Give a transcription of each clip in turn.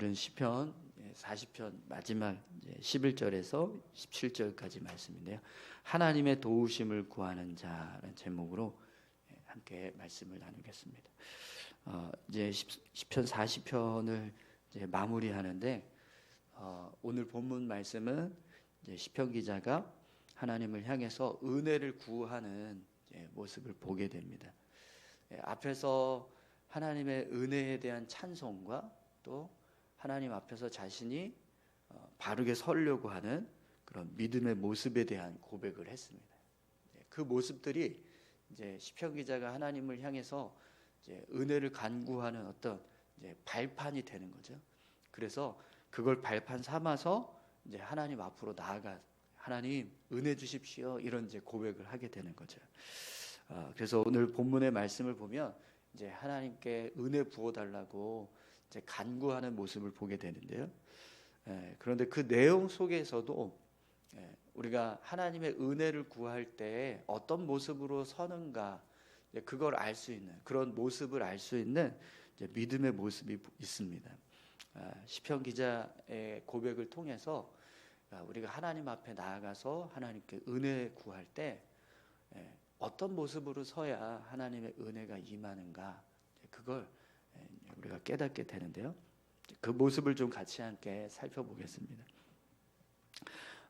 오늘은 시편 40편 마지막 11절에서 17절까지 말씀인데요. 하나님의 도우심을 구하는 자라는 제목으로 예, 함께 말씀을 나누겠습니다. 어, 이제 시편 40편을 이제 마무리하는데 어, 오늘 본문 말씀은 시편 기자가 하나님을 향해서 은혜를 구하는 모습을 보게 됩니다. 예, 앞에서 하나님의 은혜에 대한 찬송과 또 하나님 앞에서 자신이 어, 바르게 서려고 하는 그런 믿음의 모습에 대한 고백을 했습니다. 그 모습들이 이제 시편 기자가 하나님을 향해서 은혜를 간구하는 어떤 발판이 되는 거죠. 그래서 그걸 발판 삼아서 이제 하나님 앞으로 나아가 하나님 은혜 주십시오 이런 이제 고백을 하게 되는 거죠. 어, 그래서 오늘 본문의 말씀을 보면 이제 하나님께 은혜 부어 달라고 간구하는 모습을 보게 되는데요. 예, 그런데 그 내용 속에서도 예, 우리가 하나님의 은혜를 구할 때 어떤 모습으로 서는가 그걸 알 수 있는 그런 모습을 알 수 있는 믿음의 모습이 있습니다. 아, 시편 기자의 고백을 통해서 아, 우리가 하나님 앞에 나아가서 하나님께 은혜 구할 때 예, 어떤 모습으로 서야 하나님의 은혜가 임하는가 그걸 우리가 깨닫게 되는데요. 그 모습을 좀 같이 함께 살펴보겠습니다.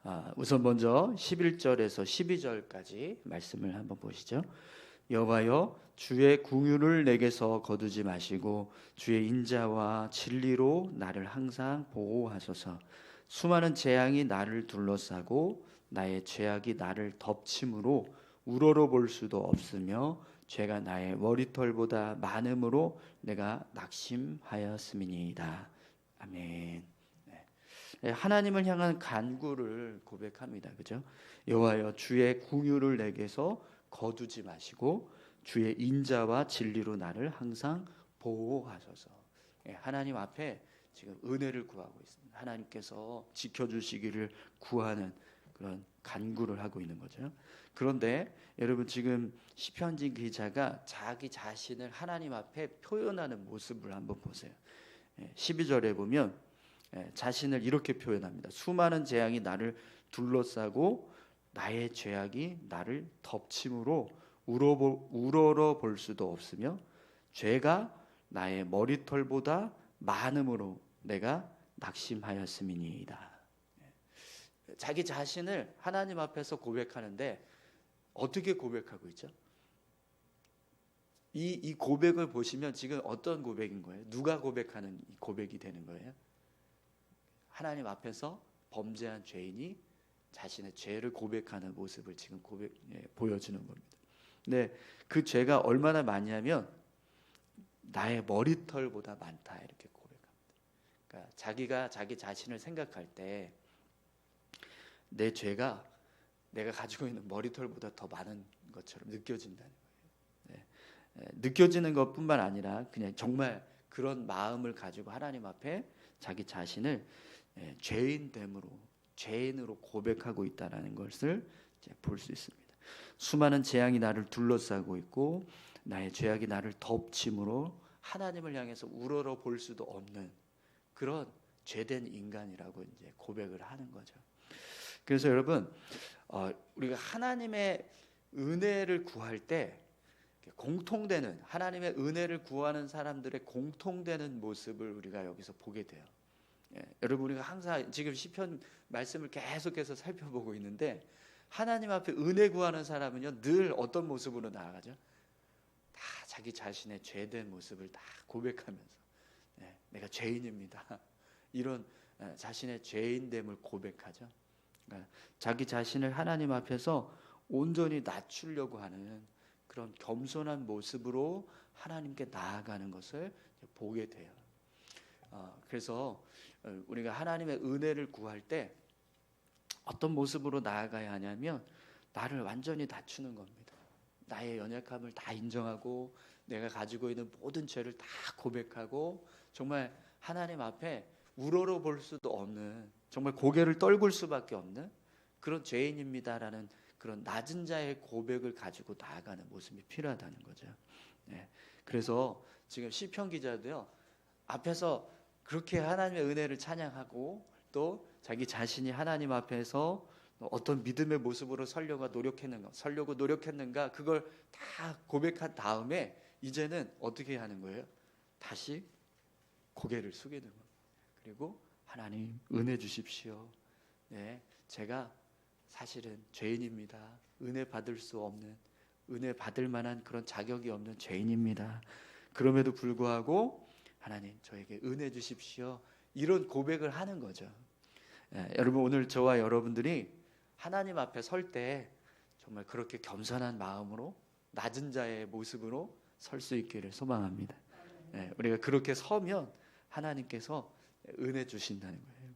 아, 우선 먼저 11절에서 12절까지 말씀을 한번 보시죠. 여호와여 주의 궁유를 내게서 거두지 마시고 주의 인자와 진리로 나를 항상 보호하소서. 수많은 재앙이 나를 둘러싸고 나의 죄악이 나를 덮침으로 우러러 볼 수도 없으며 죄가 나의 머리털보다 많음으로 내가 낙심하였음이니이다. 아멘. 네. 네, 하나님을 향한 간구를 고백합니다. 그죠? 여호와여 주의 궁유를 내게서 거두지 마시고 주의 인자와 진리로 나를 항상 보호하소서. 네, 하나님 앞에 지금 은혜를 구하고 있습니다. 하나님께서 지켜주시기를 구하는 그런 간구를 하고 있는 거죠. 그런데 여러분 지금 시편진 기자가 자기 자신을 하나님 앞에 표현하는 모습을 한번 보세요. 12절에 예, 보면 예, 자신을 이렇게 표현합니다. 수많은 재앙이 나를 둘러싸고 나의 죄악이 나를 덮침으로 우러러 볼 수도 없으며 죄가 나의 머리털보다 많음으로 내가 낙심하였음이니이다. 예, 자기 자신을 하나님 앞에서 고백하는데 어떻게 고백하고 있죠? 이, 이 고백을 보시면 지금 어떤 고백인 거예요? 누가 고백하는 고백이 되는 거예요? 하나님 앞에서 범죄한 죄인이 자신의 죄를 고백하는 모습을 지금 고백, 예, 보여주는 겁니다. 근데 그 죄가 얼마나 많냐면 나의 머리털보다 많다 이렇게 고백합니다. 그러니까 자기가 자기 자신을 생각할 때 내 죄가 내가 가지고 있는 머리털보다 더 많은 것처럼 느껴진다는 거예요. 네. 느껴지는 것뿐만 아니라 그냥 정말 그런 마음을 가지고 하나님 앞에 자기 자신을 죄인 됨으로 죄인으로 고백하고 있다라는 것을 볼 수 있습니다. 수많은 재앙이 나를 둘러싸고 있고 나의 죄악이 나를 덮침으로 하나님을 향해서 우러러 볼 수도 없는 그런 죄된 인간이라고 이제 고백을 하는 거죠. 그래서 여러분 어, 우리가 하나님의 은혜를 구할 때 공통되는 하나님의 은혜를 구하는 사람들의 공통되는 모습을 우리가 여기서 보게 돼요. 예, 여러분 우리가 항상 지금 시편 말씀을 계속해서 살펴보고 있는데 하나님 앞에 은혜 구하는 사람은요 늘 어떤 모습으로 나아가죠? 다 자기 자신의 죄된 모습을 다 고백하면서 예, 내가 죄인입니다. 이런 예, 자신의 죄인됨을 고백하죠. 네. 자기 자신을 하나님 앞에서 온전히 낮추려고 하는 그런 겸손한 모습으로 하나님께 나아가는 것을 보게 돼요. 어, 그래서 어, 우리가 하나님의 은혜를 구할 때 어떤 모습으로 나아가야 하냐면 나를 완전히 낮추는 겁니다. 나의 연약함을 다 인정하고 내가 가지고 있는 모든 죄를 다 고백하고 정말 하나님 앞에 우러러 볼 수도 없는 정말 고개를 떨굴 수밖에 없는 그런 죄인입니다라는 그런 낮은 자의 고백을 가지고 나아가는 모습이 필요하다는 거죠. 네. 그래서 지금 시편 기자도요 앞에서 그렇게 하나님의 은혜를 찬양하고 또 자기 자신이 하나님 앞에서 어떤 믿음의 모습으로 설려가 노력했는가, 설려고 노력했는가 그걸 다 고백한 다음에 이제는 어떻게 하는 거예요? 다시 고개를 숙이는 거예요. 그리고 하나님 은혜 주십시오. 네, 제가 사실은 죄인입니다. 은혜 받을 수 없는 은혜 받을 만한 그런 자격이 없는 죄인입니다. 그럼에도 불구하고 하나님 저에게 은혜 주십시오. 이런 고백을 하는 거죠. 예, 여러분 오늘 저와 여러분들이 하나님 앞에 설 때 정말 그렇게 겸손한 마음으로 낮은 자의 모습으로 설 수 있기를 소망합니다. 예, 우리가 그렇게 서면 하나님께서 은혜 주신다는 거예요.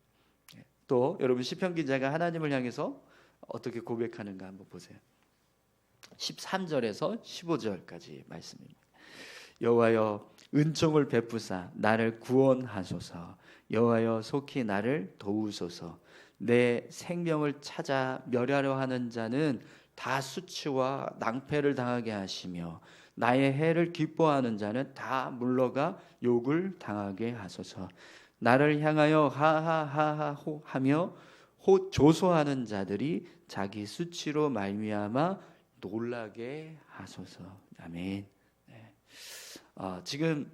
예, 또 여러분 시편 기자가 하나님을 향해서 어떻게 고백하는가 한번 보세요. 13절에서 15절까지 말씀입니다. 여호와여 은총을 베푸사 나를 구원하소서 여호와여 속히 나를 도우소서 내 생명을 찾아 멸하려 하는 자는 다 수치와 낭패를 당하게 하시며 나의 해를 기뻐하는 자는 다 물러가 욕을 당하게 하소서 나를 향하여 하하하하 하며 호 조소하는 자들이 자기 수치로 말미암아 놀라게 하소서 아멘. 네. 어, 지금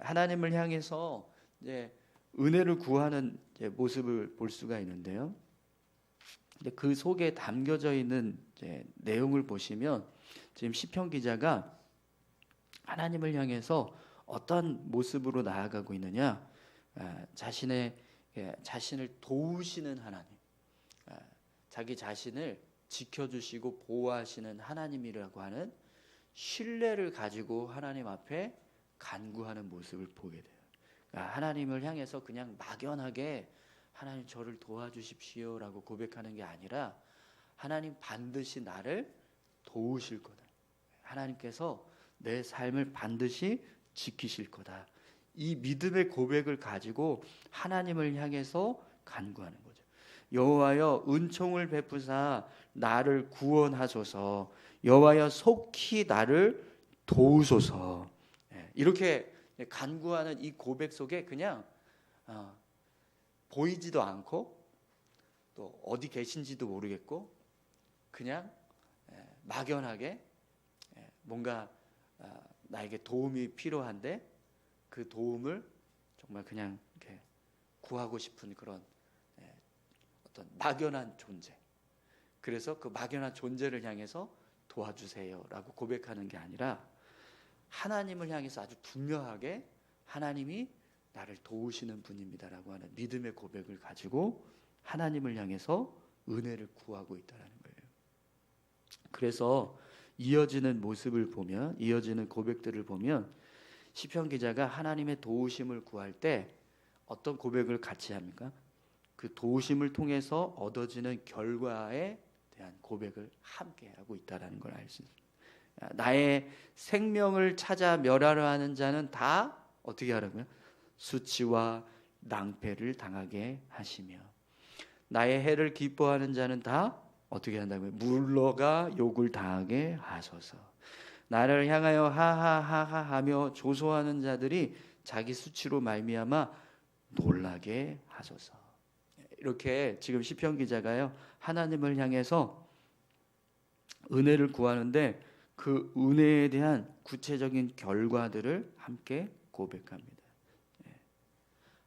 하나님을 향해서 이제 은혜를 구하는 모습을 볼 수가 있는데요. 근데 그 속에 담겨져 있는 내용을 보시면 지금 시편 기자가 하나님을 향해서 어떤 모습으로 나아가고 있느냐? 자신의 자신을 도우시는 하나님, 자기 자신을 지켜주시고 보호하시는 하나님이라고 하는 신뢰를 가지고 하나님 앞에 간구하는 모습을 보게 돼요. 그러니까 하나님을 향해서 그냥 막연하게 하나님 저를 도와주십시오라고 고백하는 게 아니라 하나님 반드시 나를 도우실 거다. 하나님께서 내 삶을 반드시 지키실 거다. 이 믿음의 고백을 가지고 하나님을 향해서 간구하는 거죠. 여호와여 은총을 베푸사 나를 구원하소서. 여호와여 속히 나를 도우소서. 예, 이렇게 간구하는 이 고백 속에 그냥 어, 보이지도 않고 또 어디 계신지도 모르겠고 그냥 예, 막연하게 예, 뭔가 어, 나에게 도움이 필요한데 그 도움을 정말 그냥 이렇게 구하고 싶은 그런 예, 어떤 막연한 존재. 그래서 그 막연한 존재를 향해서 도와주세요라고 고백하는 게 아니라 하나님을 향해서 아주 분명하게 하나님이 나를 도우시는 분입니다라고 하는 믿음의 고백을 가지고 하나님을 향해서 은혜를 구하고 있다라는 거예요. 그래서 이어지는 모습을 보면 이어지는 고백들을 보면 시편 기자가 하나님의 도우심을 구할 때 어떤 고백을 같이 합니까? 그 도우심을 통해서 얻어지는 결과에 대한 고백을 함께 하고 있다라는 걸 알 수 있습니다. 나의 생명을 찾아 멸하려 하는 자는 다 어떻게 하라고요? 수치와 낭패를 당하게 하시며 나의 해를 기뻐하는 자는 다 어떻게 한다고요? 물러가 욕을 당하게 하소서. 나를 향하여 하하하하 하며 조소하는 자들이 자기 수치로 말미암아 놀라게 하소서. 이렇게 지금 시편 기자가요 하나님을 향해서 은혜를 구하는데 그 은혜에 대한 구체적인 결과들을 함께 고백합니다. 예.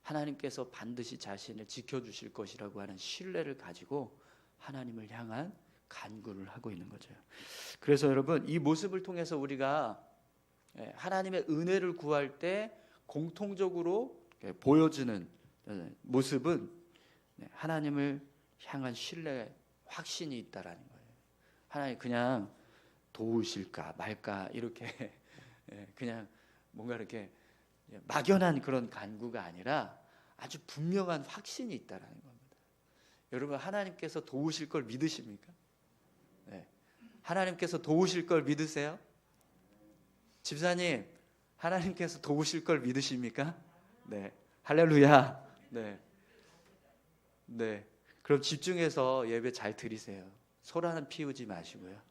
하나님께서 반드시 자신을 지켜주실 것이라고 하는 신뢰를 가지고 하나님을 향한 간구를 하고 있는 거죠. 그래서 여러분 이 모습을 통해서 우리가 예, 하나님의 은혜를 구할 때 공통적으로 보여지는 모습은 네, 하나님을 향한 신뢰, 확신이 있다라는 거예요. 하나님 그냥 도우실까 말까 이렇게 예, 그냥 뭔가 이렇게 막연한 그런 간구가 아니라 아주 분명한 확신이 있다라는 겁니다. 여러분 하나님께서 도우실 걸 믿으십니까? 네. 하나님께서 도우실 걸 믿으세요? 집사님 하나님께서 도우실 걸 믿으십니까? 네. 할렐루야. 네. 네. 그럼 집중해서 예배 잘 드리세요. 소라는 피우지 마시고요.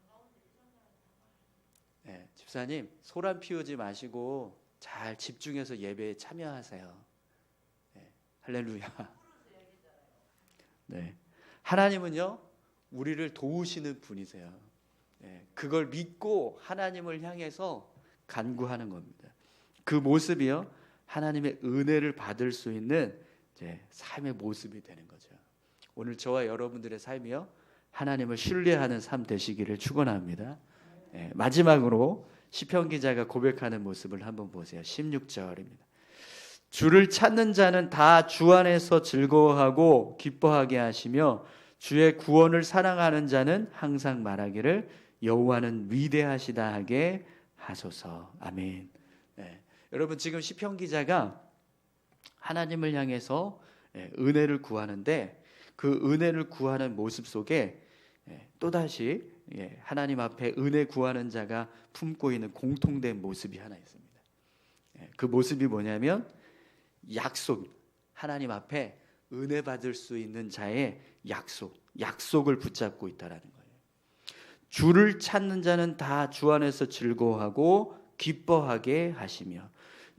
네, 집사님 소란 피우지 마시고 잘 집중해서 예배에 참여하세요. 네, 할렐루야. 네. 하나님은요, 우리를 도우시는 분이세요. 네. 그걸 믿고 하나님을 향해서 간구하는 겁니다. 그 모습이요, 하나님의 은혜를 받을 수 있는 삶의 모습이 되는 거죠. 오늘 저와 여러분들의 삶이요, 하나님을 신뢰하는 삶 되시기를 축원합니다. 네. 마지막으로 시편 기자가 고백하는 모습을 한번 보세요. 16절입니다. 주를 찾는 자는 다 주 안에서 즐거워하고 기뻐하게 하시며 주의 구원을 사랑하는 자는 항상 말하기를 여호와는 위대하시다 하게 하소서. 아멘. 네. 여러분 지금 시편 기자가 하나님을 향해서 예, 은혜를 구하는데 그 은혜를 구하는 모습 속에 예, 또다시 예, 하나님 앞에 은혜 구하는 자가 품고 있는 공통된 모습이 하나 있습니다. 예, 그 모습이 뭐냐면 약속, 하나님 앞에 은혜 받을 수 있는 자의 약속, 약속을 붙잡고 있다라는 거예요. 주를 찾는 자는 다 주 안에서 즐거워하고 기뻐하게 하시며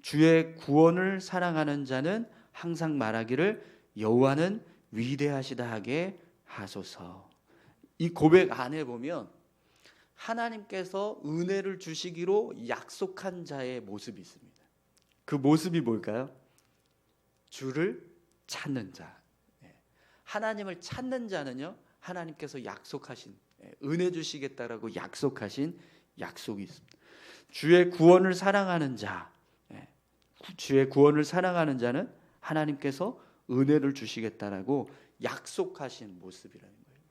주의 구원을 사랑하는 자는 항상 말하기를 여호와는 위대하시다 하게 하소서. 이 고백 안에 보면 하나님께서 은혜를 주시기로 약속한 자의 모습이 있습니다. 그 모습이 뭘까요? 주를 찾는 자. 예. 하나님을 찾는 자는요, 하나님께서 약속하신, 예, 은혜 주시겠다라고 약속하신 약속이 있습니다. 주의 구원을 사랑하는 자, 예. 주의 구원을 사랑하는 자는 하나님께서 은혜를 주시겠다라고 약속하신 모습이라는 거예요.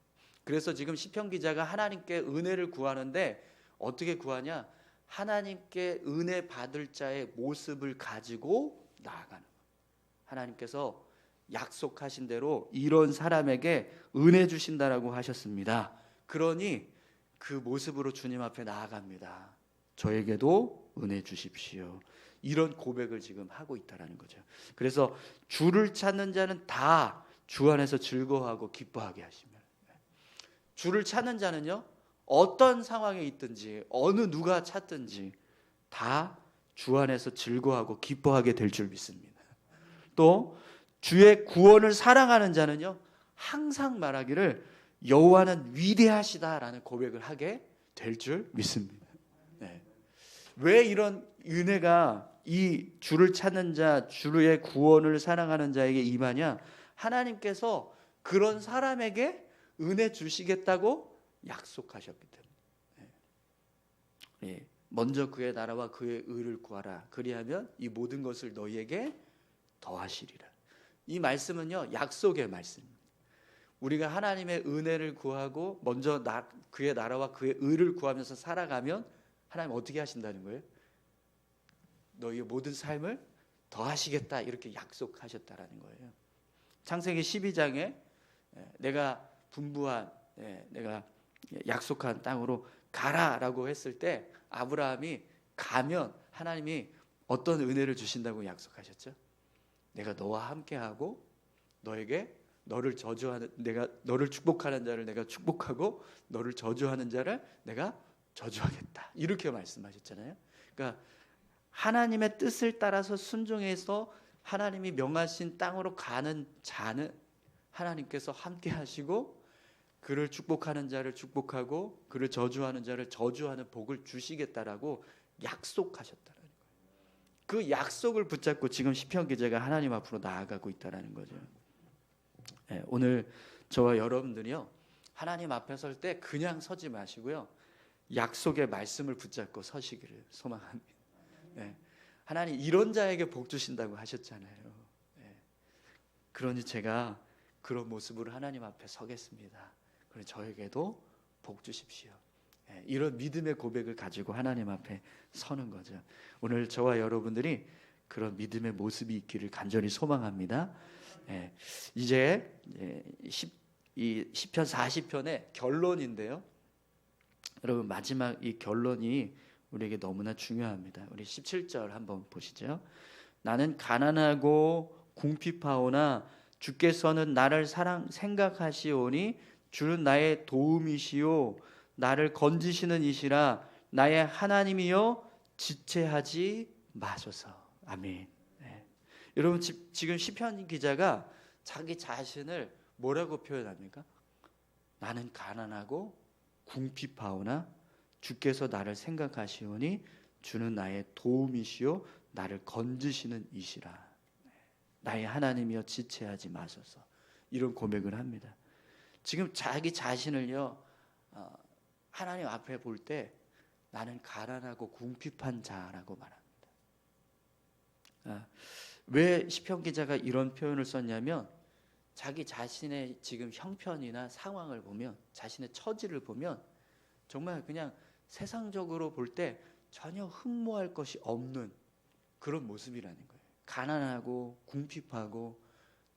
그래서 지금 시편 기자가 하나님께 은혜를 구하는데 어떻게 구하냐? 하나님께 은혜 받을 자의 모습을 가지고 나아가는 거예요. 하나님께서 약속하신 대로 이런 사람에게 은혜 주신다라고 하셨습니다. 그러니 그 모습으로 주님 앞에 나아갑니다. 저에게도 은혜 주십시오. 이런 고백을 지금 하고 있다라는 거죠. 그래서 주를 찾는 자는 다 주 안에서 즐거워하고 기뻐하게 하시며 주를 찾는 자는요 어떤 상황에 있든지 어느 누가 찾든지 다 주 안에서 즐거워하고 기뻐하게 될 줄 믿습니다. 또 주의 구원을 사랑하는 자는요 항상 말하기를 여호와는 위대하시다라는 고백을 하게 될 줄 믿습니다. 네. 왜 이런 은혜가 이 주를 찾는 자, 주의 구원을 사랑하는 자에게 임하냐? 하나님께서 그런 사람에게 은혜 주시겠다고 약속하셨기 때문에. 네. 예. 먼저 그의 나라와 그의 의를 구하라. 그리하면 이 모든 것을 너희에게 더하시리라. 이 말씀은요 약속의 말씀입니다. 우리가 하나님의 은혜를 구하고 먼저 나, 그의 나라와 그의 의를 구하면서 살아가면 하나님 어떻게 하신다는 거예요? 너희의 모든 삶을 더하시겠다 이렇게 약속하셨다라는 거예요. 창세기 12장에 내가 분부한 내가 약속한 땅으로 가라라고 했을 때 아브라함이 가면 하나님이 어떤 은혜를 주신다고 약속하셨죠? 내가 너와 함께하고 너에게 너를 저주하는 내가 너를 축복하는 자를 내가 축복하고 너를 저주하는 자를 내가 저주하겠다 이렇게 말씀하셨잖아요. 그러니까 하나님의 뜻을 따라서 순종해서 하나님이 명하신 땅으로 가는 자는 하나님께서 함께 하시고 그를 축복하는 자를 축복하고 그를 저주하는 자를 저주하는 복을 주시겠다라고 약속하셨다라는 거예요. 그 약속을 붙잡고 지금 시편 기자가 하나님 앞으로 나아가고 있다라는 거죠. 네, 오늘 저와 여러분들이요 하나님 앞에 설 때 그냥 서지 마시고요 약속의 말씀을 붙잡고 서시기를 소망합니다. 네, 하나님 이런 자에게 복 주신다고 하셨잖아요. 네, 그러니 제가 그런 모습으로 하나님 앞에 서겠습니다. 그래 저에게도 복 주십시오. 예, 이런 믿음의 고백을 가지고 하나님 앞에 서는 거죠. 오늘 저와 여러분들이 그런 믿음의 모습이 있기를 간절히 소망합니다. 예, 이제 예, 10, 이 시편 40편의 결론인데요. 여러분 마지막 이 결론이 우리에게 너무나 중요합니다. 우리 17절 한번 보시죠. 나는 가난하고 궁핍하오나 주께서는 나를 사랑 생각하시오니 주는 나의 도움이시요 나를 건지시는 이시라 나의 하나님이요 지체하지 마소서. 아멘. 네. 여러분 지- 지금 시편 기자가 자기 자신을 뭐라고 표현합니까? 나는 가난하고 궁핍하오나 주께서 나를 생각하시오니 주는 나의 도움이시요 나를 건지시는 이시라. 나의 하나님이여 지체하지 마소서. 이런 고백을 합니다. 지금 자기 자신을요 어, 하나님 앞에 볼 때 나는 가난하고 궁핍한 자라고 말합니다. 아, 왜 시편 기자가 이런 표현을 썼냐면 자기 자신의 지금 형편이나 상황을 보면 자신의 처지를 보면 정말 그냥 세상적으로 볼 때 전혀 흠모할 것이 없는 그런 모습이라는 거예요. 가난하고 궁핍하고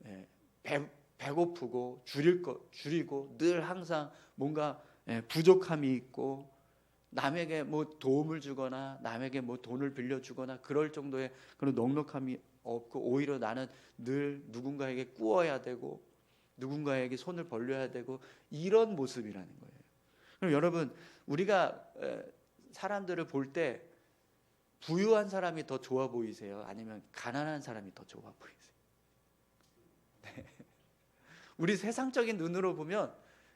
예, 배, 배고프고 줄일 거 줄이고 늘 항상 뭔가 예, 부족함이 있고 남에게 뭐 도움을 주거나 남에게 뭐 돈을 빌려주거나 그럴 정도의 그런 넉넉함이 없고 오히려 나는 늘 누군가에게 꾸어야 되고 누군가에게 손을 벌려야 되고 이런 모습이라는 거예요. 그럼 여러분 우리가 에, 사람들을 볼 때 부유한 사람이 더 좋아 보이세요? 아니면 가난한 사람이 더 좋아 보이세요? 네. 우리 세상적인 눈으로 보면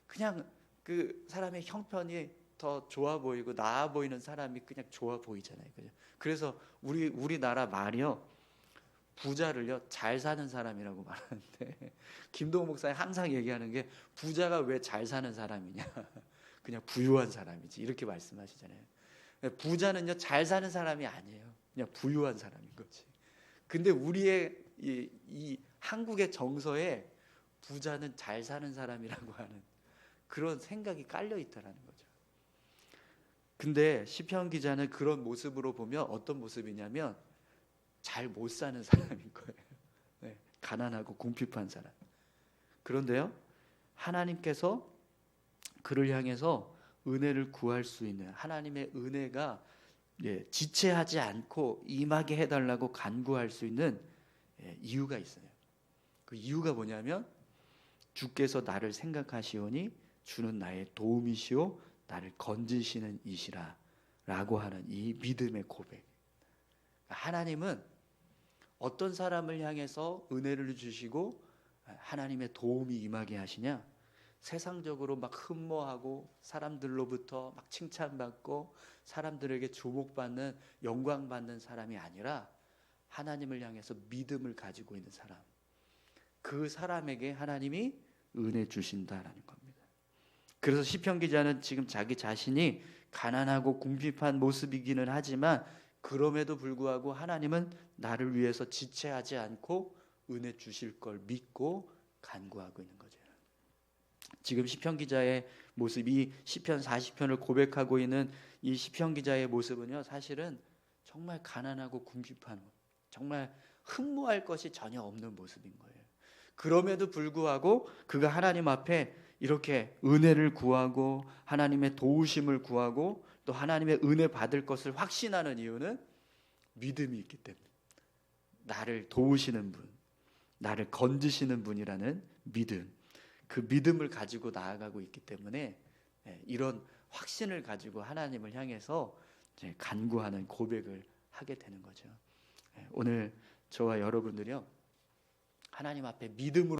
그냥 그 사람의 형편이 더 좋아 보이고 나아 보이는 사람이 그냥 좋아 보이잖아요. 그죠? 그래서 우리 우리나라 말이요. 부자를요 잘 사는 사람이라고 말하는데 김동호 목사님 항상 얘기하는 게 부자가 왜 잘 사는 사람이냐 그냥 부유한 사람이지 이렇게 말씀하시잖아요 부자는요 잘 사는 사람이 아니에요 그냥 부유한 사람인 거지 근데 우리의 이, 이 한국의 정서에 부자는 잘 사는 사람이라고 하는 그런 생각이 깔려 있다라는 거죠 근데 시편 기자는 그런 모습으로 보면 어떤 모습이냐면 잘 못 사는 사람인 거예요. 네, 가난하고 궁핍한 사람. 그런데요, 하나님께서 그를 향해서 은혜를 구할 수 있는 하나님의 은혜가 예, 지체하지 않고 임하게 해달라고 간구할 수 있는 예, 이유가 있어요. 그 이유가 뭐냐면 주께서 나를 생각하시오니 주는 나의 도움이시오 나를 건지시는 이시라 라고 하는 이 믿음의 고백. 하나님은 어떤 사람을 향해서 은혜를 주시고 하나님의 도움이 임하게 하시냐? 세상적으로 막 흠모하고 사람들로부터 막 칭찬받고 사람들에게 주목받는 영광받는 사람이 아니라 하나님을 향해서 믿음을 가지고 있는 사람. 그 사람에게 하나님이 은혜 주신다라는 겁니다. 그래서 시편 기자는 지금 자기 자신이 가난하고 궁핍한 모습이기는 하지만 그럼에도 불구하고 하나님은 나를 위해서 지체하지 않고 은혜 주실 걸 믿고 간구하고 있는 거죠. 지금 시편 기자의 모습이 시편 40편을 고백하고 있는 이 시편 기자의 모습은요. 사실은 정말 가난하고 궁핍한 정말 흠모할 것이 전혀 없는 모습인 거예요. 그럼에도 불구하고 그가 하나님 앞에 이렇게 은혜를 구하고 하나님의 도우심을 구하고 또 하나님의 은혜 받을 것을 확신하는 이유는 믿음이 있기 때문에 나를 도우시는 분, 나를 건지시는 분이라는 믿음, 그 믿음을 가지고 나아가고 있기 때문에 예, 이런 확신을 가지고 하나님을 향해서 간구하는 고백을 하게 되는 거죠. 예, 오늘 저와 여러분들이요 하나님 앞에 믿음으로